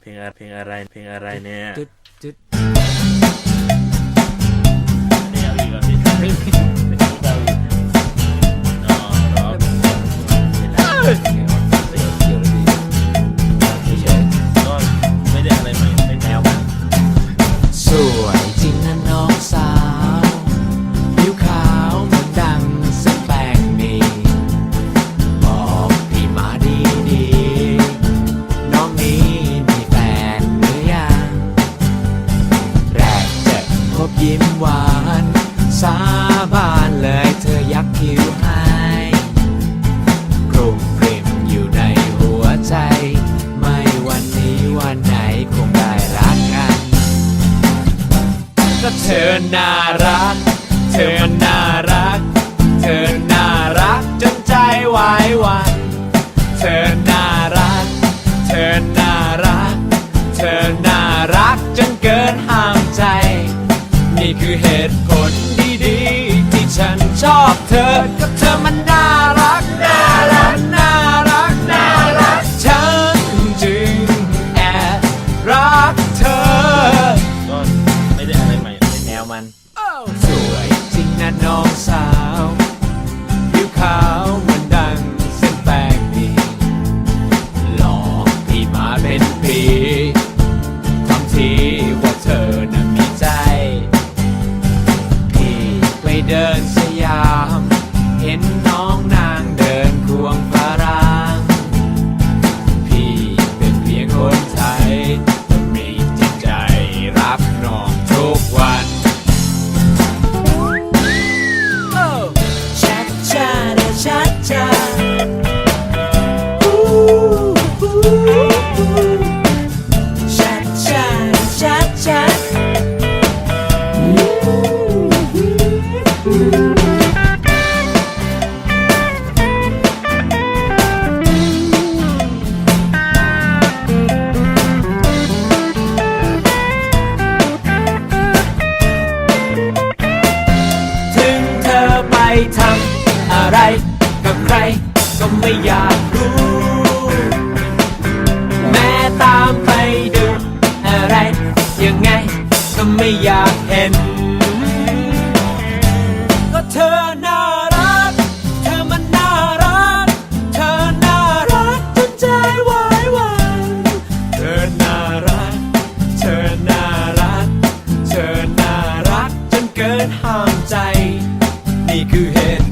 เพลงอะไรเพลงอะไรเพลงอะไรเนี่ย ยิ้มหวาน สาบานเลยเธอยักคิ้วให้กรุบกริบอยู่ในหัวใจ ไม่วันนี้วันไหนคงได้รักกันก็เธอน่ารัก เธอมันน่ารัก เธอ เหตุผลดีๆ ที่ฉันชอบเธอ ก็เธอมันน่ารัก น่ารัก น่ารัก น่ารัก ฉันจึงแอบรักเธอ ก็ไม่ได้อะไรใหม่เป็นแนวมัน สวยจริงนะน้องสาวผิวขาว ทำอะไรกับใครก็ไม่อยากรู้ แม้ตามไปดูอะไร ยังไงก็ไม่อยากเห็น ก็เธอน่ารัก เธอมันน่ารัก เธอน่ารักจนใจวายวานเธอน่ารัก เธอน่ารัก เธอน่ารักจนเกินห้ามใจ make you head.